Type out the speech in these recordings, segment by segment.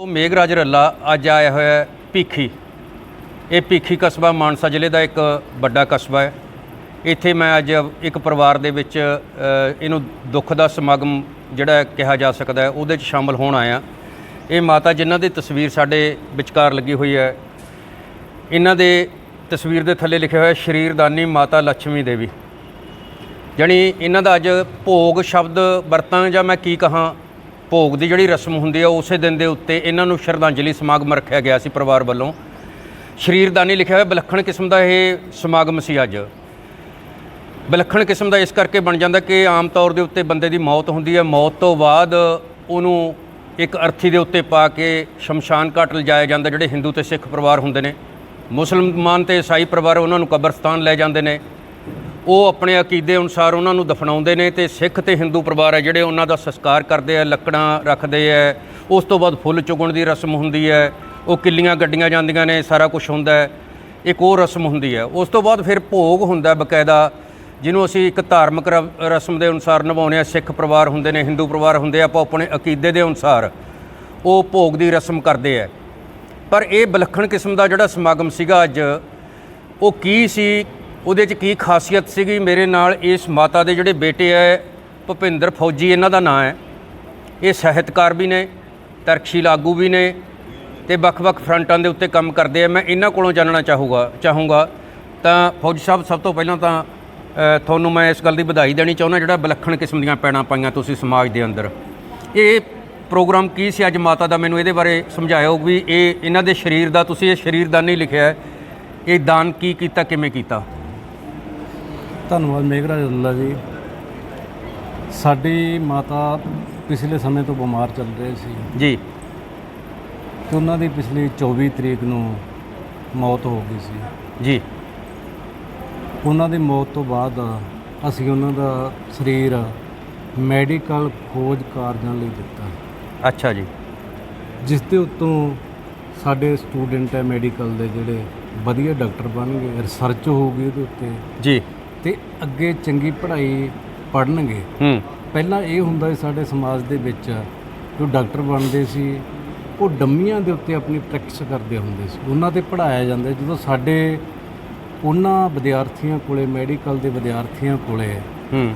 ਉਹ ਮੇਘਰਾਜ ਰੱਲਾ ਅੱਜ ਆਇਆ ਹੋਇਆ ਭੀਖੀ। ਇਹ ਭੀਖੀ ਕਸਬਾ ਮਾਨਸਾ ਜ਼ਿਲ੍ਹੇ ਦਾ ਇੱਕ ਵੱਡਾ ਕਸਬਾ ਹੈ। ਇੱਥੇ ਮੈਂ ਅੱਜ ਇੱਕ ਪਰਿਵਾਰ ਦੇ ਵਿੱਚ ਇਹਨੂੰ ਦੁੱਖ ਦਾ ਸਮਾਗਮ ਜਿਹੜਾ ਕਿਹਾ ਜਾ ਸਕਦਾ ਹੈ, ਉਹਦੇ 'ਚ ਸ਼ਾਮਲ ਹੋਣ ਆਇਆ। ਇਹ ਮਾਤਾ ਜਿਨ੍ਹਾਂ ਦੀ ਤਸਵੀਰ ਸਾਡੇ ਵਿਚਕਾਰ ਲੱਗੀ ਹੋਈ ਹੈ, ਇਹਨਾਂ ਦੇ ਤਸਵੀਰ ਦੇ ਥੱਲੇ ਲਿਖਿਆ ਹੋਇਆ ਸ਼ਰੀਰਦਾਨੀ ਮਾਤਾ ਲక్ష్ਮੀ ਦੇਵੀ। ਜਾਣੀ ਇਹਨਾਂ ਦਾ ਅੱਜ ਭੋਗ ਸ਼ਬਦ ਵਰਤਾਂ ਜਾਂ ਮੈਂ ਕੀ ਕਹਾਂ ਭੋਗ ਦੀ ਜਿਹੜੀ ਰਸਮ ਹੁੰਦੀ ਆ, ਉਸੇ ਦਿਨ ਦੇ ਉੱਤੇ ਇਹਨਾਂ ਨੂੰ ਸ਼ਰਧਾਂਜਲੀ ਸਮਾਗਮ ਰੱਖਿਆ ਗਿਆ ਸੀ ਪਰਿਵਾਰ ਵੱਲੋਂ। ਸ਼ਰੀਰਦਾਨੀ ਲਿਖਿਆ ਹੋਇਆ ਵਿਲੱਖਣ ਕਿਸਮ ਦਾ ਇਹ ਸਮਾਗਮ ਸੀ ਅੱਜ। ਵਿਲੱਖਣ ਕਿਸਮ ਦਾ ਇਸ ਕਰਕੇ ਬਣ ਜਾਂਦਾ ਕਿ ਆਮ ਤੌਰ ਦੇ ਉੱਤੇ ਬੰਦੇ ਦੀ ਮੌਤ ਹੁੰਦੀ ਹੈ ਮੌਤ ਤੋਂ ਬਾਅਦ ਉਹਨੂੰ ਇੱਕ ਅਰਥੀ ਦੇ ਉੱਤੇ ਪਾ ਕੇ ਸ਼ਮਸ਼ਾਨ ਘਾਟ ਲਿਜਾਇਆ ਜਾਂਦਾ, ਜਿਹੜੇ ਹਿੰਦੂ ਤੇ ਸਿੱਖ ਪਰਿਵਾਰ ਹੁੰਦੇ ਨੇ। ਮੁਸਲਮਾਨ ਤੇ ਈਸਾਈ ਪਰਿਵਾਰ ਉਹਨਾਂ ਨੂੰ ਕਬਰਸਤਾਨ ਲੈ ਜਾਂਦੇ ਨੇ। ਉਹ ਆਪਣੇ ਅਕੀਦੇ ਅਨੁਸਾਰ ਉਹਨਾਂ ਨੂੰ ਦਫਨਾਉਂਦੇ ਨੇ ਤੇ ਸਿੱਖ ਤੇ ਹਿੰਦੂ ਪਰਿਵਾਰ ਹੈ ਜਿਹੜੇ ਉਹਨਾਂ ਦਾ ਸੰਸਕਾਰ ਕਰਦੇ ਆ, ਲੱਕੜਾਂ ਰੱਖਦੇ ਆ। ਉਸ ਤੋਂ ਬਾਅਦ ਫੁੱਲ ਚੁਗਣ ਦੀ ਰਸਮ ਹੁੰਦੀ ਹੈ। ਉਹ ਕਿੱਲੀਆਂ ਗੱਡੀਆਂ ਜਾਂਦੀਆਂ ਨੇ, ਸਾਰਾ ਕੁਝ ਹੁੰਦਾ ਹੈ। ਇੱਕ ਉਹ ਰਸਮ ਹੁੰਦੀ ਹੈ। ਉਸ ਤੋਂ ਬਾਅਦ ਫਿਰ ਭੋਗ ਹੁੰਦਾ ਬਕਾਇਦਾ, ਜਿਹਨੂੰ ਅਸੀਂ ਇੱਕ ਧਾਰਮਿਕ ਰਸਮ ਦੇ ਅਨੁਸਾਰ ਨਿਭਾਉਂਦੇ ਆ ਸਿੱਖ ਪਰਿਵਾਰ ਹੁੰਦੇ ਨੇ, ਹਿੰਦੂ ਪਰਿਵਾਰ ਹੁੰਦੇ ਆ, ਆਪਾਂ ਆਪਣੇ ਅਕੀਦੇ ਦੇ ਅਨੁਸਾਰ ਉਹ ਭੋਗ ਦੀ ਰਸਮ ਕਰਦੇ ਆ। ਪਰ ਇਹ ਵਿਲੱਖਣ ਕਿਸਮ ਦਾ ਜਿਹੜਾ ਸਮਾਗਮ ਸੀਗਾ ਅੱਜ, ਉਹ ਕੀ ਸੀ? ਉਹਦੇ 'ਚ ਕੀ ਖਾਸੀਅਤ ਸੀਗੀ? ਮੇਰੇ ਨਾਲ ਇਸ ਮਾਤਾ ਦੇ ਜਿਹੜੇ ਬੇਟੇ ਐ ਭੁਪਿੰਦਰ ਫੌਜੀ, ਇਹਨਾਂ ਦਾ ਨਾਂ ਹੈ। ਇਹ ਸਾਹਿਤਕਾਰ ਵੀ ਨੇ, ਤਰਕਸ਼ੀਲ ਆਗੂ ਵੀ ਨੇ ਤੇ ਵੱਖ-ਵੱਖ ਫਰੰਟਾਂ ਦੇ ਉੱਤੇ ਕੰਮ ਕਰਦੇ ਆ। ਮੈਂ ਇਹਨਾਂ ਕੋਲੋਂ ਜਾਣਨਾ ਚਾਹੂਗਾ, ਚਾਹੂੰਗਾ। ਤਾਂ ਫੌਜੀ ਸਾਹਿਬ, ਸਭ ਤੋਂ ਪਹਿਲਾਂ ਤਾਂ ਤੁਹਾਨੂੰ ਮੈਂ ਇਸ ਗੱਲ ਦੀ ਵਧਾਈ ਦੇਣੀ ਚਾਹੁੰਦਾ, ਜਿਹੜਾ ਵਿਲੱਖਣ ਕਿਸਮ ਦੀਆਂ ਪੈੜਾਂ ਪਾਈਆਂ ਤੁਸੀਂ ਸਮਾਜ ਦੇ ਅੰਦਰ। ਇਹ ਪ੍ਰੋਗਰਾਮ ਕੀ ਸੀ ਅੱਜ ਮਾਤਾ ਦਾ? ਮੈਨੂੰ ਇਹਦੇ ਬਾਰੇ ਸਮਝਾਇਓ ਵੀ ਇਹ, ਇਹਨਾਂ ਦੇ ਸਰੀਰ ਦਾ, ਤੁਸੀਂ ਇਹ ਸਰੀਰਦਾਨੀ ਲਿਖਿਆ ਹੈ, ਇਹ ਦਾਨ ਕੀ ਕੀਤਾ, ਕਿਵੇਂ ਕੀਤਾ? ਧੰਨਵਾਦ ਮੇਘਰਾਜ ਅੱਲਾ ਜੀ। ਸਾਡੀ ਮਾਤਾ ਪਿਛਲੇ ਸਮੇਂ ਤੋਂ ਬਿਮਾਰ ਚੱਲ ਰਹੇ ਸੀ। ਜੀ। ਤੇ ਉਹਨਾਂ ਦੀ ਪਿਛਲੀ 24 ਤਰੀਕ ਨੂੰ ਮੌਤ ਹੋ ਗਈ ਸੀ। ਜੀ। ਉਹਨਾਂ ਦੀ ਮੌਤ ਤੋਂ ਬਾਅਦ ਅਸੀਂ ਉਹਨਾਂ ਦਾ ਸਰੀਰ ਮੈਡੀਕਲ ਖੋਜ ਕਾਰਜਾਂ ਲਈ ਦਿੱਤਾ। ਅੱਛਾ ਜੀ। ਜਿਸ ਦੇ ਉੱਤੋਂ ਸਾਡੇ ਸਟੂਡੈਂਟ ਹੈ ਮੈਡੀਕਲ ਦੇ ਜਿਹੜੇ ਵਧੀਆ ਡਾਕਟਰ ਬਣਨਗੇ ਰਿਸਰਚ ਹੋਊਗੀ ਉਹਦੇ ਉੱਤੇ। ਜੀ। ਤੇ ਅੱਗੇ ਚੰਗੀ ਪੜ੍ਹਾਈ ਪੜ੍ਹਨਗੇ। ਹੂੰ। ਪਹਿਲਾਂ ਇਹ ਹੁੰਦਾ ਸੀ ਸਾਡੇ ਸਮਾਜ ਦੇ ਵਿੱਚ ਜੋ ਡਾਕਟਰ ਬਣਦੇ ਸੀ ਉਹ ਡੰਮੀਆਂ ਦੇ ਉੱਤੇ ਆਪਣੀ ਪ੍ਰੈਕਟਿਸ ਕਰਦੇ ਹੁੰਦੇ ਸੀ। ਉਹਨਾਂ ਤੇ ਪੜਾਇਆ ਜਾਂਦਾ। ਜਦੋਂ ਸਾਡੇ ਉਹਨਾਂ ਵਿਦਿਆਰਥੀਆਂ ਕੋਲੇ ਮੈਡੀਕਲ ਦੇ ਵਿਦਿਆਰਥੀਆਂ ਕੋਲੇ ਹੂੰ।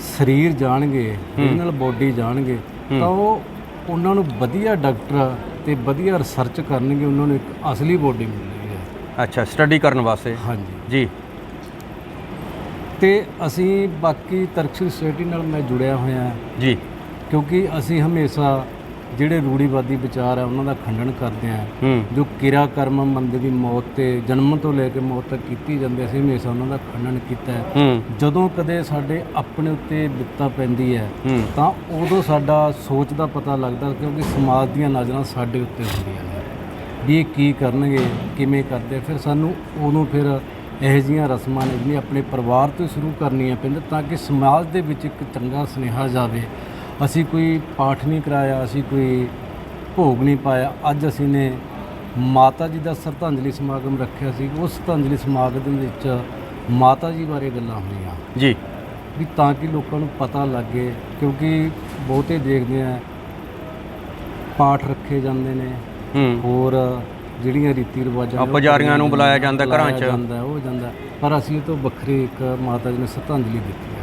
ਸਰੀਰ ਜਾਣਗੇ ਨਾਲ ਬੋਡੀ ਜਾਣਗੇ ਤਾਂ ਉਹ ਉਹਨਾਂ ਨੂੰ ਵਧੀਆ ਡਾਕਟਰ ਤੇ ਵਧੀਆ ਰਿਸਰਚ ਕਰਨਗੇ। ਉਹਨਾਂ ਨੂੰ ਇੱਕ ਅਸਲੀ ਬੋਡੀ ਮਿਲੇਗੀ ਅੱਛਾ ਸਟੱਡੀ ਕਰਨ ਵਾਸਤੇ? ਹਾਂਜੀ। ਜੀ। ਤੇ ਅਸੀਂ ਬਾਕੀ ਤਰਕਸ਼ੀਲ ਸੋਸਾਇਟੀ ਨਾਲ ਮੈਂ ਜੁੜਿਆ ਹੋਇਆ ਜੀ। ਕਿਉਂਕਿ ਅਸੀਂ ਹਮੇਸ਼ਾ ਜਿਹੜੇ ਰੂੜੀਵਾਦੀ ਵਿਚਾਰ ਆ ਉਹਨਾਂ ਦਾ ਖੰਡਨ ਕਰਦੇ ਆ ਜੋ ਕਿਰਿਆ ਕਰਮ ਬੰਦੇ ਦੀ ਮੌਤ ਤੇ ਜਨਮ ਤੋਂ ਲੈ ਕੇ ਮੌਤ ਤੱਕ ਕੀਤੀ ਜਾਂਦੀ ਅਸੀਂ ਹਮੇਸ਼ਾ ਉਹਨਾਂ ਦਾ ਖੰਡਨ ਕੀਤਾ ਹੈ। ਜਦੋਂ ਕਦੇ ਸਾਡੇ ਆਪਣੇ ਉੱਤੇ ਬਿਪਤਾ ਪੈਂਦੀ ਹੈ ਤਾਂ ਉਦੋਂ ਸਾਡਾ ਸੋਚ ਦਾ ਪਤਾ ਲੱਗਦਾ ਕਿਉਂਕਿ ਸਮਾਜ ਦੀਆਂ ਨਜ਼ਰਾਂ ਸਾਡੇ ਉੱਤੇ ਹੁੰਦੀਆਂ ਨੇ। ਵੀ ਇਹ ਕੀ ਕਰਨਗੇ ਕਿਵੇਂ ਕਰਦੇ। ਫਿਰ ਸਾਨੂੰ ਉਦੋਂ ਫਿਰ ਇਹੋ ਜਿਹੀਆਂ ਰਸਮਾਂ ਨੇ ਜਿਹੜੀਆਂ ਆਪਣੇ ਪਰਿਵਾਰ ਤੋਂ ਸ਼ੁਰੂ ਕਰਨੀਆਂ ਪੈਂਦੀਆਂ ਤਾਂ ਕਿ ਸਮਾਜ ਦੇ ਵਿੱਚ ਇੱਕ ਚੰਗਾ ਸੁਨੇਹਾ ਜਾਵੇ। ਅਸੀਂ ਕੋਈ ਪਾਠ ਨਹੀਂ ਕਰਾਇਆ ਅਸੀਂ ਕੋਈ ਭੋਗ ਨਹੀਂ ਪਾਇਆ। ਅੱਜ ਅਸੀਂ ਨੇ ਮਾਤਾ ਜੀ ਦਾ ਸ਼ਰਧਾਂਜਲੀ ਸਮਾਗਮ ਰੱਖਿਆ ਸੀ। ਉਸ ਸ਼ਰਧਾਂਜਲੀ ਸਮਾਗਮ ਵਿੱਚ ਮਾਤਾ ਜੀ ਬਾਰੇ ਗੱਲਾਂ ਹੋਈਆਂ। ਜੀ। ਵੀ ਤਾਂ ਕਿ ਲੋਕਾਂ ਨੂੰ ਪਤਾ ਲੱਗੇ ਕਿਉਂਕਿ ਬਹੁਤੇ ਦੇਖਦੇ ਆ ਪਾਠ ਰੱਖੇ ਜਾਂਦੇ ਨੇ। ਹੂੰ। ਹੋਰ ਜਿਹੜੀਆਂ ਰੀਤੀ ਰਿਵਾਜਾਂ ਆ, ਨੇ ਉਹ ਪੁਜਾਰੀਆਂ ਨੂੰ ਬੁਲਾਇਆ ਜਾਂਦਾ ਘਰਾਂ 'ਚ। ਜਾਂਦਾ ਉਹ ਜਾਂਦਾ। ਪਰ ਅਸੀਂ ਇਹ ਤੋਂ ਵੱਖਰੀ ਇੱਕ ਮਾਤਾ ਜੀ ਨੇ ਸ਼ਰਧਾਂਜਲੀ ਦਿੱਤੀ ਹੈ।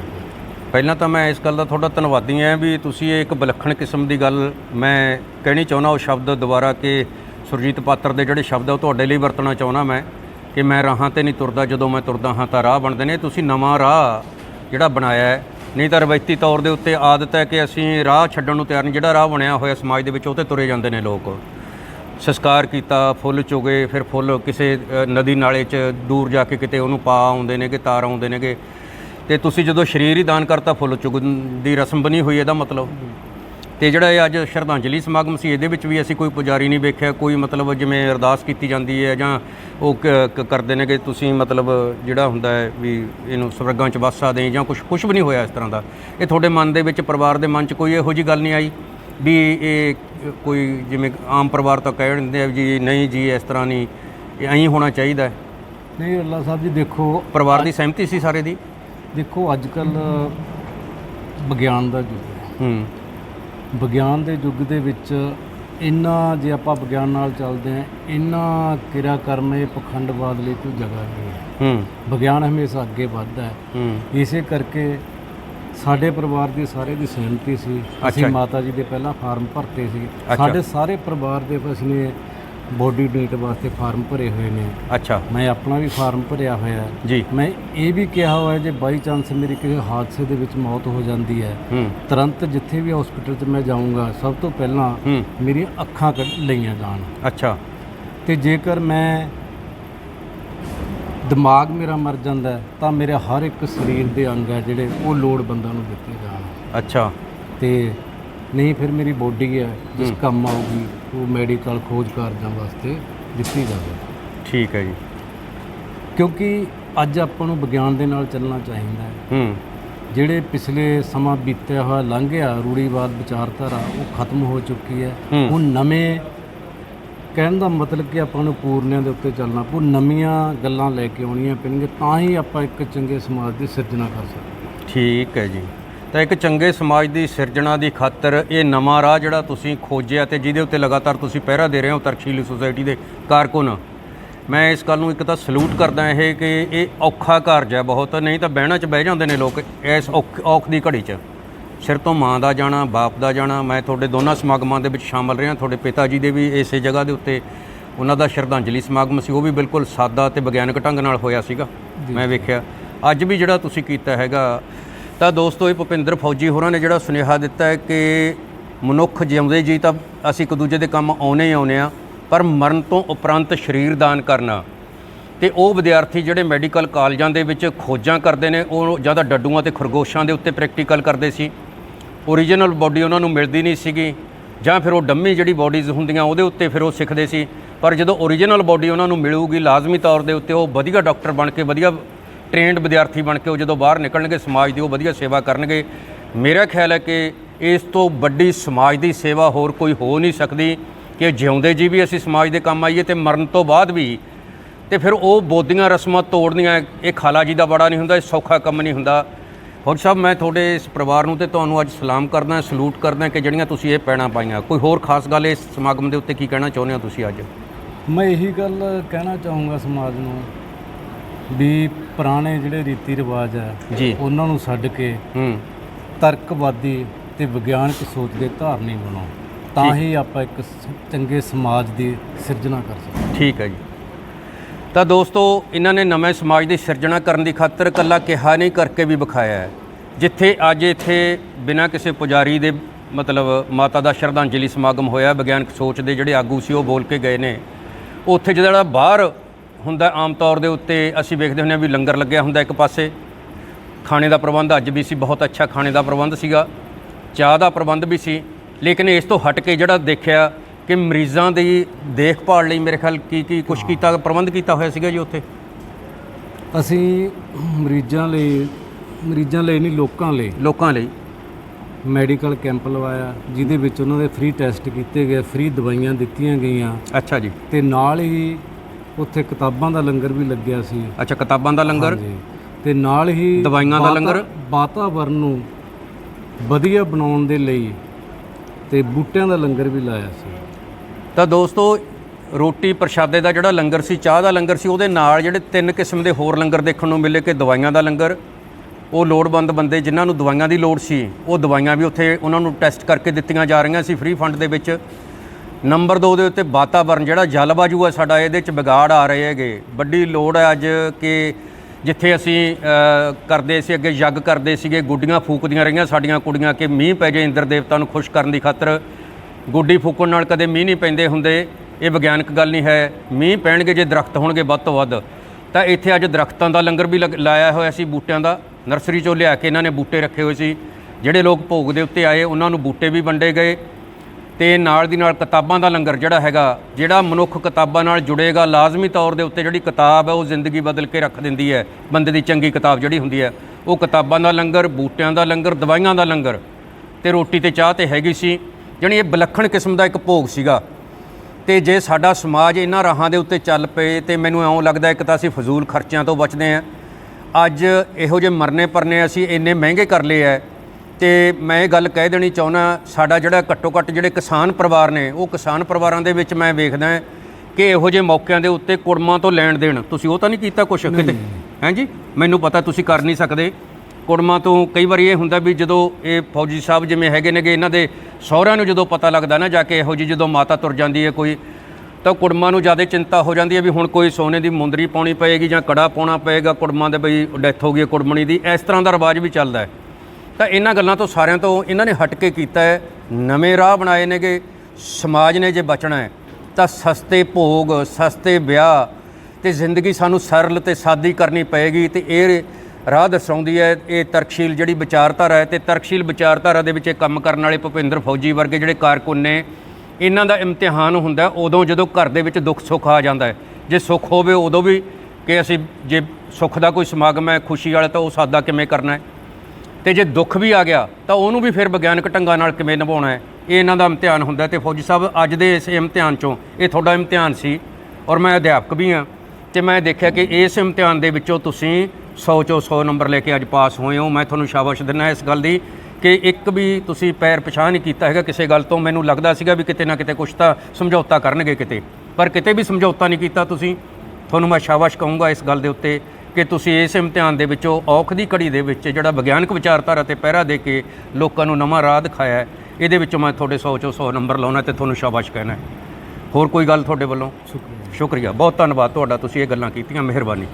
ਪਹਿਲਾਂ ਤਾਂ ਮੈਂ ਇਸ ਗੱਲ ਦਾ ਤੁਹਾਡਾ ਧੰਨਵਾਦੀ ਹਾਂ ਵੀ ਤੁਸੀਂ ਇਹ ਇੱਕ ਵਿਲੱਖਣ ਕਿਸਮ ਦੀ ਗੱਲ ਮੈਂ ਕਹਿਣੀ ਚਾਹੁੰਦਾ ਉਹ ਸ਼ਬਦ ਦੁਬਾਰਾ ਕਿ ਸੁਰਜੀਤ ਪਾਤਰ ਦੇ ਜਿਹੜੇ ਸ਼ਬਦ ਆ ਉਹ ਤੁਹਾਡੇ ਲਈ ਵਰਤਣਾ ਚਾਹੁੰਦਾ ਮੈਂ ਕਿ ਮੈਂ ਰਾਹਾਂ ਤੇ ਨਹੀਂ ਤੁਰਦਾ ਜਦੋਂ ਮੈਂ ਤੁਰਦਾ ਹਾਂ ਤਾਂ ਰਾਹ ਬਣਦੇ ਨੇ। ਤੁਸੀਂ ਨਵਾਂ ਰਾਹ ਜਿਹੜਾ ਬਣਾਇਆ ਹੈ ਨਹੀਂ ਤਾਂ ਰਵਾਇਤੀ ਤੌਰ ਦੇ ਉੱਤੇ ਆਦਤ ਹੈ ਕਿ ਅਸੀਂ ਰਾਹ ਛੱਡਣ ਨੂੰ ਤਿਆਰ ਨਹੀਂ। ਜਿਹੜਾ ਰਾਹ ਬਣਿਆ ਹੋਇਆ ਸਮਾਜ ਦੇ ਵਿੱਚ ਉਹ ਤੇ ਤੁਰੇ ਜਾਂਦੇ ਨੇ ਲੋਕ। ਸੰਸਕਾਰ ਕੀਤਾ, ਫੁੱਲ ਚੁਗੇ, ਫਿਰ ਫੁੱਲ ਕਿਸੇ ਨਦੀ ਨਾਲੇ 'ਚ ਦੂਰ ਜਾ ਕੇ ਕਿਤੇ ਉਹਨੂੰ ਪਾ ਆਉਂਦੇ ਨੇਗੇ, ਤਾਰ ਆਉਂਦੇ ਨੇਗੇ। ਤੇ ਤੁਸੀਂ ਜਦੋਂ ਸਰੀਰ ਹੀ ਦਾਨ ਕਰਤਾ, ਫੁੱਲ ਚੁਗਣ ਦੀ ਰਸਮ ਬਣੀ ਹੋਈ ਇਹਦਾ ਮਤਲਬ? ਤੇ ਜਿਹੜਾ ਇਹ ਅੱਜ ਸ਼ਰਧਾਂਜਲੀ ਸਮਾਗਮ ਸੀ, ਇਹਦੇ ਵਿੱਚ ਵੀ ਅਸੀਂ ਕੋਈ ਪੁਜਾਰੀ ਨਹੀਂ ਵੇਖਿਆ, ਕੋਈ ਮਤਲਬ ਜਿਵੇਂ ਅਰਦਾਸ ਕੀਤੀ ਜਾਂਦੀ ਹੈ ਜਾਂ ਉਹ ਕ- ਕਰਦੇ ਨੇ ਕਿ ਤੁਸੀਂ ਮਤਲਬ ਜਿਹੜਾ ਹੁੰਦਾ ਹੈ ਵੀ ਇਹਨੂੰ ਸਵਰਗਾਂ 'ਚ ਵਸਾ ਦੇ ਜਾਂ ਕੁਝ ਕੁਝ ਵੀ ਨਹੀਂ ਹੋਇਆ ਇਸ ਤਰ੍ਹਾਂ ਦਾ। ਇਹ ਤੁਹਾਡੇ ਮਨ ਦੇ ਵਿੱਚ, ਪਰਿਵਾਰ ਦੇ ਮਨ 'ਚ ਕੋਈ ਇਹੋ ਜੀ ਗੱਲ ਨਹੀਂ ਆਈ? ਵੀ ਇਹ ਕੋਈ ਜਿਵੇਂ ਆਮ ਪਰਿਵਾਰ ਤਾਂ ਕਹਿ ਦਿੰਦੇ ਆ ਵੀ ਜੀ ਨਹੀਂ ਜੀ ਇਸ ਤਰ੍ਹਾਂ ਨਹੀਂ ਇਹ ਐਂ ਹੋਣਾ ਚਾਹੀਦਾ ਹੈ। ਨਹੀਂ ਅੱਲਾ ਸਾਹਿਬ ਜੀ ਦੇਖੋ ਪਰਿਵਾਰ ਦੀ ਸਹਿਮਤੀ ਸੀ ਸਾਰੇ ਦੀ? ਦੇਖੋ ਅੱਜ ਕੱਲ ਵਿਗਿਆਨ ਦਾ ਯੁੱਗ ਹੈ। ਹੂੰ। ਵਿਗਿਆਨ ਦੇ ਯੁੱਗ ਦੇ ਵਿੱਚ ਇੰਨਾ ਜੇ ਆਪਾਂ ਵਿਗਿਆਨ ਨਾਲ ਚੱਲਦੇ ਹਾਂ ਇੰਨਾ ਕਿਰਿਆ ਕਰਮ ਪਖੰਡਵਾਦ ਲਈ ਕੋਈ ਜਗ੍ਹਾ ਨਹੀਂ ਹੈ। ਹੂੰ। ਵਿਗਿਆਨ ਹਮੇਸ਼ਾ ਅੱਗੇ ਵੱਧਦਾ ਹੈ। ਹੂੰ। ਇਸੇ ਕਰਕੇ ਸਾਡੇ ਪਰਿਵਾਰ ਦੀ ਸਾਰੇ ਦੀ ਸਹਿਮਤੀ ਸੀ। ਅਸੀਂ। ਮਾਤਾ ਜੀ ਦੇ ਪਹਿਲਾਂ ਫਾਰਮ ਭਰਤੇ ਸੀ। ਸਾਡੇ ਸਾਰੇ ਪਰਿਵਾਰ ਦੇ ਅਸੀਂ ਨੇ ਬੋਡੀ ਡੇਟ ਵਾਸਤੇ ਫਾਰਮ ਭਰੇ ਹੋਏ ਨੇ। ਅੱਛਾ। ਮੈਂ ਆਪਣਾ ਵੀ ਫਾਰਮ ਭਰਿਆ ਹੋਇਆ। ਜੀ। ਮੈਂ ਇਹ ਵੀ ਕਿਹਾ ਹੋਇਆ ਜੇ ਬਾਈ ਚਾਂਸ ਮੇਰੀ ਕਿਸੇ ਹਾਦਸੇ ਦੇ ਵਿੱਚ ਮੌਤ ਹੋ ਜਾਂਦੀ ਹੈ ਤੁਰੰਤ ਜਿੱਥੇ ਵੀ ਹਸਪੀਟਲ 'ਚ ਮੈਂ ਜਾਊਂਗਾ ਸਭ ਤੋਂ ਪਹਿਲਾਂ ਮੇਰੀਆਂ ਅੱਖਾਂ ਕੱਢ ਲਈਆਂ ਜਾਣ। ਅੱਛਾ। ਤੇ ਜੇਕਰ ਮੈਂ ਦਿਮਾਗ ਮੇਰਾ ਮਰ ਜਾਂਦਾ ਹੈ, ਤਾਂ ਮੇਰੇ ਹਰ ਇੱਕ ਸਰੀਰ ਦੇ ਅੰਗ ਹੈ ਜਿਹੜੇ ਉਹ ਲੋੜਵੰਦਾਂ ਨੂੰ ਦਿੱਤੇ ਜਾਣ। ਅੱਛਾ। ਤੇ ਨਹੀਂ ਫਿਰ ਮੇਰੀ ਬੋਡੀ ਹੈ ਜਿਸ। ਕੰਮ ਆਊਗੀ ਉਹ ਮੈਡੀਕਲ ਖੋਜ ਕਾਰਜਾਂ ਵਾਸਤੇ ਦਿੱਤੀ ਜਾਵੇ। ਠੀਕ ਹੈ ਜੀ। ਕਿਉਂਕਿ ਅੱਜ ਆਪਾਂ ਨੂੰ ਵਿਗਿਆਨ ਦੇ ਨਾਲ ਚੱਲਣਾ ਚਾਹੀਦਾ ਹੈ। ਹੂੰ। ਜਿਹੜੇ ਪਿਛਲੇ ਸਮਾਂ ਬੀਤਿਆ ਹੋਇਆ ਲੰਘ ਗਿਆ ਰੂੜੀਵਾਦ ਵਿਚਾਰਧਾਰਾ ਉਹ ਖਤਮ ਹੋ ਚੁੱਕੀ ਹੈ। ਹੂੰ। ਹੁਣ ਨਵੇਂ ਕਹਿਣ ਦਾ ਮਤਲਬ ਕਿ ਆਪਾਂ ਨੂੰ ਪੂਰਨਿਆਂ ਦੇ ਉੱਤੇ ਚੱਲਣਾ ਪਊ, ਨਵੀਆਂ ਗੱਲਾਂ ਲੈ ਕੇ ਆਉਣੀਆਂ ਪੈਣਗੀਆਂ, ਤਾਂ ਹੀ ਆਪਾਂ ਇੱਕ ਚੰਗੇ ਸਮਾਜ ਦੀ ਸਿਰਜਣਾ ਕਰ ਸਕਦੇ ਠੀਕ ਹੈ ਜੀ। ਤਾਂ ਇੱਕ ਚੰਗੇ ਸਮਾਜ ਦੀ ਸਿਰਜਣਾ ਦੀ ਖਾਤਰ ਇਹ ਨਵਾਂ ਰਾਹ ਜਿਹੜਾ ਤੁਸੀਂ ਖੋਜਿਆ ਤੇ ਜਿਹਦੇ ਉੱਤੇ ਲਗਾਤਾਰ ਤੁਸੀਂ ਪਹਿਰਾ ਦੇ ਰਹੇ ਹੋ ਤਰਕਸ਼ੀਲੀ ਸੁਸਾਇਟੀ ਦੇ ਕਾਰਕੁਨ, ਮੈਂ ਇਸ ਗੱਲ ਨੂੰ ਇੱਕ ਤਾਂ ਸਲੂਟ ਕਰਦਾ ਇਹ ਕਿ ਇਹ ਔਖਾ ਕਾਰਜ ਹੈ ਬਹੁਤ, ਨਹੀਂ ਤਾਂ ਬਹਿਣਾ 'ਚ ਬਹਿ ਜਾਂਦੇ ਨੇ ਲੋਕ ਇਸ ਔਖ ਔਖ ਦੀ ਘੜੀ 'ਚ। ਸਿਰ ਤੋਂ ਮਾਂ ਦਾ ਜਾਣਾ ਬਾਪ ਦਾ ਜਾਣਾ ਮੈਂ ਤੁਹਾਡੇ ਦੋਨਾਂ ਸਮਾਗਮਾਂ ਦੇ ਵਿੱਚ ਸ਼ਾਮਲ ਰਿਹਾ ਤੁਹਾਡੇ ਪਿਤਾ ਜੀ ਦੇ ਵੀ ਇਸੇ ਜਗ੍ਹਾ ਦੇ ਉੱਤੇ ਉਹਨਾਂ ਦਾ ਸ਼ਰਧਾਂਜਲੀ ਸਮਾਗਮ ਸੀ ਉਹ ਵੀ ਬਿਲਕੁਲ ਸਾਦਾ ਤੇ ਵਿਗਿਆਨਕ ਢੰਗ ਨਾਲ ਹੋਇਆ ਸੀਗਾ ਮੈਂ ਵੇਖਿਆ। ਅੱਜ ਵੀ ਜਿਹੜਾ ਤੁਸੀਂ ਕੀਤਾ ਹੈਗਾ ਤਾਂ ਦੋਸਤੋ ਇਹ ਭੁਪਿੰਦਰ ਫੌਜੀ ਹੋਰਾਂ ਨੇ ਜਿਹੜਾ ਸੁਨੇਹਾ ਦਿੱਤਾ ਹੈ ਕਿ ਮਨੁੱਖ ਜਿਉਂਦੇ ਜੀ ਤਾਂ ਅਸੀਂ ਇੱਕ ਦੂਜੇ ਦੇ ਕੰਮ ਆਉਨੇ ਹੀ ਆਉਨੇ ਆ ਪਰ ਮਰਨ ਤੋਂ ਉਪਰੰਤ ਸਰੀਰ ਦਾਨ ਕਰਨਾ। ਤੇ ਉਹ ਵਿਦਿਆਰਥੀ ਜਿਹੜੇ ਮੈਡੀਕਲ ਕਾਲਜਾਂ ਦੇ ਵਿੱਚ ਖੋਜਾਂ ਕਰਦੇ ਨੇ ਉਹ ਜ਼ਿਆਦਾ ਡੱਡੂਆਂ ਤੇ ਖਰਗੋਸ਼ਾਂ ਦੇ ਉੱਤੇ ਪ੍ਰੈਕਟੀਕਲ ਕਰਦੇ ਸੀ ਓਰੀਜਨਲ ਬਾਡੀ ਉਹਨਾਂ ਨੂੰ ਮਿਲਦੀ ਨਹੀਂ ਸੀਗੀ, ਜਾਂ ਫਿਰ ਉਹ ਡੰਮੀ ਜਿਹੜੀ ਬਾਡੀਜ਼ ਹੁੰਦੀਆਂ ਉਹਦੇ ਉੱਤੇ ਫਿਰ ਉਹ ਸਿੱਖਦੇ ਸੀ। ਪਰ ਜਦੋਂ ਓਰੀਜਨਲ ਬਾਡੀ ਉਹਨਾਂ ਨੂੰ ਮਿਲੂਗੀ ਲਾਜ਼ਮੀ ਤੌਰ ਦੇ ਉੱਤੇ, ਉਹ ਵਧੀਆ ਡਾਕਟਰ ਬਣ ਕੇ, ਵਧੀਆ ਟ੍ਰੇਨਡ ਵਿਦਿਆਰਥੀ ਬਣ ਕੇ ਉਹ ਜਦੋਂ ਬਾਹਰ ਨਿਕਲਣਗੇ ਸਮਾਜ ਦੀ, ਉਹ ਵਧੀਆ ਸੇਵਾ ਕਰਨਗੇ। ਮੇਰਾ ਖਿਆਲ ਹੈ ਕਿ ਇਸ ਤੋਂ ਵੱਡੀ ਸਮਾਜ ਦੀ ਸੇਵਾ ਹੋਰ ਕੋਈ ਹੋ ਨਹੀਂ ਸਕਦੀ ਕਿ ਜਿਉਂਦੇ ਜੀ ਵੀ ਅਸੀਂ ਸਮਾਜ ਦੇ ਕੰਮ ਆਈਏ ਤੇ ਮਰਨ ਤੋਂ ਬਾਅਦ ਵੀ। ਤੇ ਫਿਰ ਉਹ ਬੋਦੀਆਂ ਰਸਮਾਂ ਤੋੜਨੀਆਂ, ਇਹ ਖਾਲਾ ਜੀ ਦਾ ਬੜਾ ਨਹੀਂ ਹੁੰਦਾ, ਇਹ ਸੌਖਾ ਕੰਮ ਨਹੀਂ ਹੁੰਦਾ। ਹੋਰ ਸਾਹਿਬ ਮੈਂ ਤੁਹਾਡੇ ਇਸ ਪਰਿਵਾਰ ਨੂੰ ਤੇ ਤੁਹਾਨੂੰ ਅੱਜ ਸਲਾਮ ਕਰਦਾ ਸਲੂਟ ਕਰਦਾ ਕਿ ਜਿਹੜੀਆਂ ਤੁਸੀਂ ਇਹ ਪੈਣਾ ਪਾਈਆਂ। ਕੋਈ ਹੋਰ ਖਾਸ ਗੱਲ ਇਸ ਸਮਾਗਮ ਦੇ ਉੱਤੇ ਕੀ ਕਹਿਣਾ ਚਾਹੁੰਦੇ ਹੋ ਤੁਸੀਂ ਅੱਜ? ਮੈਂ ਇਹੀ ਗੱਲ ਕਹਿਣਾ ਚਾਹੂੰਗਾ ਸਮਾਜ ਨੂੰ ਵੀ ਪੁਰਾਣੇ ਜਿਹੜੇ ਰੀਤੀ ਰਿਵਾਜ ਹੈ ਜੀ। ਉਹਨਾਂ ਨੂੰ ਛੱਡ ਕੇ ਹੂੰ। ਤਰਕਵਾਦੀ ਤੇ ਵਿਗਿਆਨਕ ਸੋਚ ਦੇ ਧਾਰਨੀ ਬਣੋ ਤਾਂ। ਹੀ ਆਪਾਂ ਇੱਕ ਚੰਗੇ ਸਮਾਜ ਦੀ ਸਿਰਜਣਾ ਕਰ ਸਕਦੇ ਠੀਕ ਹੈ ਜੀ। ਤਾਂ ਦੋਸਤੋ, ਇਹਨਾਂ ਨੇ ਨਵੇਂ ਸਮਾਜ ਦੀ ਸਿਰਜਣਾ ਕਰਨ ਦੀ ਖਾਤਰ ਕੱਲਾ ਕਿਹਾ ਨਹੀਂ, ਕਰਕੇ ਵੀ ਵਿਖਾਇਆ ਹੈ। ਜਿੱਥੇ ਅੱਜ ਇੱਥੇ ਬਿਨਾਂ ਕਿਸੇ ਪੁਜਾਰੀ ਦੇ, ਮਤਲਬ ਮਾਤਾ ਦਾ ਸ਼ਰਧਾਂਜਲੀ ਸਮਾਗਮ ਹੋਇਆ, ਵਿਗਿਆਨਕ ਸੋਚ ਦੇ ਜਿਹੜੇ ਆਗੂ ਸੀ, ਉਹ ਬੋਲ ਕੇ ਗਏ ਨੇ। ਉੱਥੇ ਜਿਹੜਾ ਬਾਹਰ ਹੁੰਦਾ ਆਮ ਤੌਰ ਦੇ ਉੱਤੇ, ਅਸੀਂ ਵੇਖਦੇ ਹੁੰਦੇ ਹਾਂ ਵੀ ਲੰਗਰ ਲੱਗਿਆ ਹੁੰਦਾ ਇੱਕ ਪਾਸੇ। ਖਾਣੇ ਦਾ ਪ੍ਰਬੰਧ ਅੱਜ ਵੀ ਸੀ, ਬਹੁਤ ਅੱਛਾ ਖਾਣੇ ਦਾ ਪ੍ਰਬੰਧ ਸੀਗਾ। ਚਾਹ ਦਾ ਪ੍ਰਬੰਧ ਵੀ ਸੀ। ਲੇਕਿਨ ਇਸ ਤੋਂ ਹਟ ਕੇ ਜਿਹੜਾ ਦੇਖਿਆ ਕਿ ਮਰੀਜ਼ਾਂ ਦੀ ਦੇਖਭਾਲ ਲਈ ਮੇਰੇ ਖਿਆਲ ਕੀ ਕੀ ਕੁਛ ਕੀਤਾ ਪ੍ਰਬੰਧ ਕੀਤਾ ਹੋਇਆ ਸੀਗਾ ਜੀ ਉੱਥੇ? ਅਸੀਂ ਮਰੀਜ਼ਾਂ ਲਈ ਮਰੀਜ਼ਾਂ ਲਈ ਨਹੀਂ ਲੋਕਾਂ ਲਈ ਲੋਕਾਂ ਲਈ। ਮੈਡੀਕਲ ਕੈਂਪ ਲਵਾਇਆ ਜਿਹਦੇ ਵਿੱਚ ਉਹਨਾਂ ਦੇ ਫ੍ਰੀ ਟੈਸਟ ਕੀਤੇ ਗਏ ਫ੍ਰੀ ਦਵਾਈਆਂ ਦਿੱਤੀਆਂ ਗਈਆਂ। ਅੱਛਾ ਜੀ। ਤੇ ਨਾਲ ਹੀ ਉੱਥੇ ਕਿਤਾਬਾਂ ਦਾ ਲੰਗਰ ਵੀ ਲੱਗਿਆ ਸੀ। ਅੱਛਾ ਕਿਤਾਬਾਂ ਦਾ ਲੰਗਰ? ਹਾਂਜੀ। ਤੇ ਨਾਲ ਹੀ ਦਵਾਈਆਂ ਦਾ ਵਾਤਾ- ਲੰਗਰ? ਵਾਤਾਵਰਨ ਨੂੰ ਵਧੀਆ ਬਣਾਉਣ ਦੇ ਲਈ ਤੇ ਬੂਟਿਆਂ ਦਾ ਲੰਗਰ ਵੀ ਲਾਇਆ ਸੀ। ਤਾਂ ਦੋਸਤੋ, ਰੋਟੀ ਪ੍ਰਸ਼ਾਦੇ ਦਾ ਜਿਹੜਾ ਲੰਗਰ ਸੀ, ਚਾਹ ਦਾ ਲੰਗਰ ਸੀ, ਉਹਦੇ ਨਾਲ ਜਿਹੜੇ ਤਿੰਨ ਕਿਸਮ ਦੇ ਹੋਰ ਲੰਗਰ ਦੇਖਣ ਨੂੰ ਮਿਲੇ ਕਿ ਦਵਾਈਆਂ ਦਾ ਲੰਗਰ। ਉਹ ਲੋੜਵੰਦ ਬੰਦੇ ਜਿਨ੍ਹਾਂ ਨੂੰ ਦਵਾਈਆਂ ਦੀ ਲੋੜ ਸੀ, ਉਹ ਦਵਾਈਆਂ ਵੀ ਉੱਥੇ ਉਹਨਾਂ ਨੂੰ ਟੈਸਟ ਕਰਕੇ ਦਿੱਤੀਆਂ ਜਾ ਰਹੀਆਂ ਸੀ ਫ੍ਰੀ ਫੰਡ ਦੇ ਵਿੱਚ। ਨੰਬਰ 2 ਦੇ ਉੱਤੇ ਵਾਤਾਵਰਣ ਜਿਹੜਾ ਜਲਵਾਯੂ ਹੈ ਸਾਡਾ, ਇਹਦੇ 'ਚ ਵਿਗਾੜ ਆ ਰਹੇ ਹੈਗੇ। ਵੱਡੀ ਲੋੜ ਹੈ ਅੱਜ ਕਿ ਜਿੱਥੇ ਅਸੀਂ ਕਰਦੇ ਸੀ, ਅੱਗੇ ਯੱਗ ਕਰਦੇ ਸੀਗੇ, ਗੁੱਡੀਆਂ ਫੂਕਦੀਆਂ ਰਹੀਆਂ ਸਾਡੀਆਂ ਕੁੜੀਆਂ, ਕਿ ਮੀਂਹ ਪੈ ਜੇ ਇੰਦਰ ਦੇਵਤਾ ਨੂੰ ਖੁਸ਼ ਕਰਨ ਦੀ ਖਾਤਰ ਗੋਡੀ ਫੂਕਣ ਨਾਲ ਕਦੇ ਮੀਂਹ ਨਹੀਂ ਪੈਂਦੇ ਹੁੰਦੇ। ਇਹ ਵਿਗਿਆਨਕ ਗੱਲ ਨਹੀਂ ਹੈ। ਮੀਂਹ ਪੈਣਗੇ, ਜੇ ਦਰਖਤ ਹੋਣਗੇ ਵੱਧ ਤੋਂ ਵੱਧ। ਤਾਂ ਇੱਥੇ ਅੱਜ ਦਰਖਤਾਂ ਦਾ ਲੰਗਰ ਵੀ ਲਗ- ਲਾਇਆ ਹੋਇਆ ਸੀ, ਬੂਟਿਆਂ ਦਾ। ਨਰਸਰੀ ਚੋਂ ਲਿਆ ਕੇ ਇਹਨਾਂ ਨੇ ਬੂਟੇ ਰੱਖੇ ਹੋਏ ਸੀ। ਜਿਹੜੇ ਲੋਕ ਭੋਗ ਦੇ ਉੱਤੇ ਆਏ, ਉਹਨਾਂ ਨੂੰ ਬੂਟੇ ਵੀ ਵੰਡੇ ਗਏ। ਤੇ ਨਾਲ ਦੀ ਨਾਲ ਕਿਤਾਬਾਂ ਦਾ ਲੰਗਰ ਜਿਹੜਾ ਹੈਗਾ, ਜਿਹੜਾ ਮਨੁੱਖ ਕਿਤਾਬਾਂ ਨਾਲ ਜੁੜੇਗਾ, ਲਾਜ਼ਮੀ ਤੌਰ ਦੇ ਉੱਤੇ ਜਿਹੜੀ ਕਿਤਾਬ ਹੈ, ਉਹ ਜ਼ਿੰਦਗੀ ਬਦਲ ਕੇ ਰੱਖ ਦਿੰਦੀ ਹੈ। ਬੰਦੇ ਦੀ ਚੰਗੀ ਕਿਤਾਬ ਜਿਹੜੀ ਹੁੰਦੀ ਹੈ, ਉਹ ਕਿਤਾਬਾਂ ਦਾ ਲੰਗਰ, ਬੂਟਿਆਂ ਦਾ ਲੰਗਰ, ਦਵਾਈਆਂ ਦਾ ਲੰਗਰ। ਤੇ ਰੋਟੀ ਤੇ ਚਾਹ ਤੇ ਹੈਗੀ ਸੀ। ਜਾਣੀ ਇਹ ਵਿਲੱਖਣ ਕਿਸਮ ਦਾ ਇੱਕ ਭੋਗ ਸੀਗਾ। ਤੇ ਜੇ ਸਾਡਾ ਸਮਾਜ ਇਹਨਾਂ ਰਾਹਾਂ ਦੇ ਉੱਤੇ ਚੱਲ ਪਏ ਤੇ ਮੈਨੂੰ ਇਉਂ ਲੱਗਦਾ ਇੱਕ ਤਾਂ ਅਸੀਂ ਫਜ਼ੂਲ ਖਰਚਿਆਂ ਤੋਂ ਬਚਦੇ ਆਂ ਅੱਜ ਇਹੋ ਜਿਹੇ ਮਰਨੇ ਪਰਨੇ ਅਸੀਂ ਇੰਨੇ ਮਹਿੰਗੇ ਕਰ ਲਏ ਐ ਤੇ ਮੈਂ ਇਹ ਗੱਲ ਕਹਿ ਦੇਣੀ ਚਾਹੁੰਦਾ ਸਾਡਾ ਜਿਹੜਾ ਘੱਟੋ ਘੱਟ ਜਿਹੜੇ ਕਿਸਾਨ ਪਰਿਵਾਰ ਨੇ ਉਹ ਕਿਸਾਨ ਪਰਿਵਾਰਾਂ ਦੇ ਵਿੱਚ ਮੈਂ ਵੇਖਦਾ ਕਿ ਇਹੋ ਜਿਹੇ ਮੌਕਿਆਂ ਦੇ ਉੱਤੇ ਕੁੜਮਾਂ ਤੋਂ ਲੈਣ ਦੇਣ। ਤੁਸੀਂ ਉਹ ਤਾਂ ਨਹੀਂ ਕੀਤਾ ਕੁਛ ਕਿਤੇ? ਹਾਂਜੀ ਮੈਨੂੰ ਪਤਾ ਤੁਸੀਂ ਕਰ ਨਹੀਂ ਸਕਦੇ। ਕੁੜਮਾਂ ਤੋਂ ਕਈ ਵਾਰੀ ਇਹ ਹੁੰਦਾ ਵੀ ਜਦੋਂ ਇਹ ਫੌਜੀ ਸਾਹਿਬ ਜਿਵੇਂ ਹੈਗੇ ਨੇਗੇ, ਇਹਨਾਂ ਦੇ ਸਹੁਰਿਆਂ ਨੂੰ ਜਦੋਂ ਪਤਾ ਲੱਗਦਾ ਨਾ ਜਾ ਕੇ ਇਹੋ ਜਿਹੀ ਜਦੋਂ ਮਾਤਾ ਤੁਰ ਜਾਂਦੀ ਹੈ ਕੋਈ, ਤਾਂ ਕੁੜਮਾਂ ਨੂੰ ਜ਼ਿਆਦਾ ਚਿੰਤਾ ਹੋ ਜਾਂਦੀ ਹੈ ਵੀ ਹੁਣ ਕੋਈ ਸੋਨੇ ਦੀ ਮੁੰਦਰੀ ਪਾਉਣੀ ਪਏਗੀ ਜਾਂ ਕੜਾ ਪਾਉਣਾ ਪਏਗਾ ਕੁੜਮਾਂ ਦੇ ਬਈ ਡੈਥ ਹੋ ਗਈ ਹੈ ਕੁੜਮਣੀ ਦੀ, ਇਸ ਤਰ੍ਹਾਂ ਦਾ ਰਿਵਾਜ ਵੀ ਚੱਲਦਾ ਹੈ। ਤਾਂ ਇਹਨਾਂ ਗੱਲਾਂ ਤੋਂ ਸਾਰਿਆਂ ਤੋਂ ਇਹਨਾਂ ਨੇ ਹਟ ਕੇ ਕੀਤਾ ਹੈ, ਨਵੇਂ ਰਾਹ ਬਣਾਏ ਨੇਗੇ, ਸਮਾਜ ਨੇ ਜੇ ਬਚਣਾ ਹੈ, ਤਾਂ ਸਸਤੇ ਭੋਗ, ਸਸਤੇ ਵਿਆਹ ਤੇ ਜ਼ਿੰਦਗੀ ਸਾਨੂੰ ਸਰਲ ਤੇ ਸਾਦੀ ਕਰਨੀ ਪਏਗੀ ਤੇ ਇਹ ਰਾਹ ਦਰਸਾਉਂਦੀ ਹੈ, ਇਹ ਤਰਕਸ਼ੀਲ ਜਿਹੜੀ ਵਿਚਾਰਧਾਰਾ ਹੈ ਤੇ ਤਰਕਸ਼ੀਲ ਵਿਚਾਰਧਾਰਾ ਦੇ ਵਿੱਚ ਇਹ ਕੰਮ ਕਰਨ ਵਾਲੇ ਭੁਪਿੰਦਰ ਫੌਜੀ ਵਰਗੇ ਜਿਹੜੇ ਕਾਰਕੁਨ ਨੇ, ਇਹਨਾਂ ਦਾ ਇਮਤਿਹਾਨ ਹੁੰਦਾ ਉਦੋਂ ਜਦੋਂ ਘਰ ਦੇ ਵਿੱਚ ਦੁੱਖ ਸੁੱਖ ਆ ਜਾਂਦਾ ਹੈ। ਜੇ ਸੁੱਖ ਹੋਵੇ ਉਦੋਂ ਵੀ ਕਿ ਅਸੀਂ ਜੇ ਸੁੱਖ ਦਾ ਕੋਈ ਸਮਾਗਮ ਹੈ, ਖੁਸ਼ੀ ਵਾਲਾ ਤਾਂ ਉਹ ਸਾਦਾ ਕਿਵੇਂ ਕਰਨਾ ਹੈ? ਤੇ ਜੇ ਦੁੱਖ ਵੀ ਆ ਗਿਆ, ਤਾਂ ਉਹਨੂੰ ਵੀ ਫਿਰ ਵਿਗਿਆਨਕ ਢੰਗਾਂ ਨਾਲ ਕਿਵੇਂ ਨਿਭਾਉਣਾ ਹੈ? ਇਹ ਇਹਨਾਂ ਦਾ ਇਮਤਿਹਾਨ ਹੁੰਦਾ ਹੈ ਤੇ ਫੌਜੀ ਸਾਹਿਬ ਅੱਜ ਦੇ ਇਸ ਇਮਤਿਹਾਨ ਚੋਂ ਇਹ ਤੁਹਾਡਾ ਇਮਤਿਹਾਨ ਸੀ ਔਰ ਮੈਂ ਅਧਿਆਪਕ ਵੀ ਹਾਂ ਤੇ ਮੈਂ ਦੇਖਿਆ ਕਿ ਇਸ ਇਮਤਿਹਾਨ ਦੇ ਵਿੱਚੋਂ ਤੁਸੀਂ 100 ਚੋਂ 100 ਨੰਬਰ ਲੈ ਕੇ ਅੱਜ ਪਾਸ ਹੋਏ ਹੋ। ਮੈਂ ਤੁਹਾਨੂੰ ਸ਼ਾਬਾਸ਼ ਦਿੰਦਾ ਇਸ ਗੱਲ ਦੀ ਕਿ ਇੱਕ ਵੀ ਤੁਸੀਂ ਪੈਰ ਪਛਾਣ ਨਹੀਂ ਕੀਤਾ ਹੈਗਾ ਕਿਸੇ ਗੱਲ ਤੋਂ। ਮੈਨੂੰ ਲੱਗਦਾ ਸੀਗਾ ਵੀ ਕਿਤੇ ਨਾ ਕਿਤੇ ਕੁਝ ਤਾਂ ਸਮਝੌਤਾ ਕਰਨਗੇ ਕਿਤੇ। ਪਰ ਕਿਤੇ ਵੀ ਸਮਝੌਤਾ ਨਹੀਂ ਕੀਤਾ ਤੁਸੀਂ। ਤੁਹਾਨੂੰ ਮੈਂ ਸ਼ਾਬਾਸ਼ ਕਹੂੰਗਾ ਇਸ ਗੱਲ ਦੇ ਉੱਤੇ ਕਿ ਤੁਸੀਂ ਇਸ ਇਮਤਿਹਾਨ ਦੇ ਵਿੱਚੋਂ ਔਖ ਦੀ ਘੜੀ ਦੇ ਵਿੱਚ ਜਿਹੜਾ ਵਿਗਿਆਨਕ ਵਿਚਾਰਧਾਰਾ ਤੇ ਪਹਿਰਾ ਦੇ ਕੇ ਲੋਕਾਂ ਨੂੰ ਨਵਾਂ ਰਾਹ ਦਿਖਾਇਆ ਇਹਦੇ ਵਿੱਚੋਂ ਮੈਂ ਤੁਹਾਡੇ 100 ਚੋਂ 100 ਨੰਬਰ ਲਾਉਣਾ ਤੇ ਤੁਹਾਨੂੰ ਸ਼ਾਬਾਸ਼ ਕਹਿਣਾ ਹੈ। ਹੋਰ ਕੋਈ ਗੱਲ ਤੁਹਾਡੇ ਵੱਲੋਂ? ਸ਼ੁਕਰੀਆ। ਸ਼ੁਕਰੀਆ। ਬਹੁਤ ਧੰਨਵਾਦ ਤੁਹਾਡਾ ਤੁਸੀਂ ਇਹ ਗੱਲਾਂ ਕੀਤੀਆਂ। ਮਿਹਰਬਾਨੀ।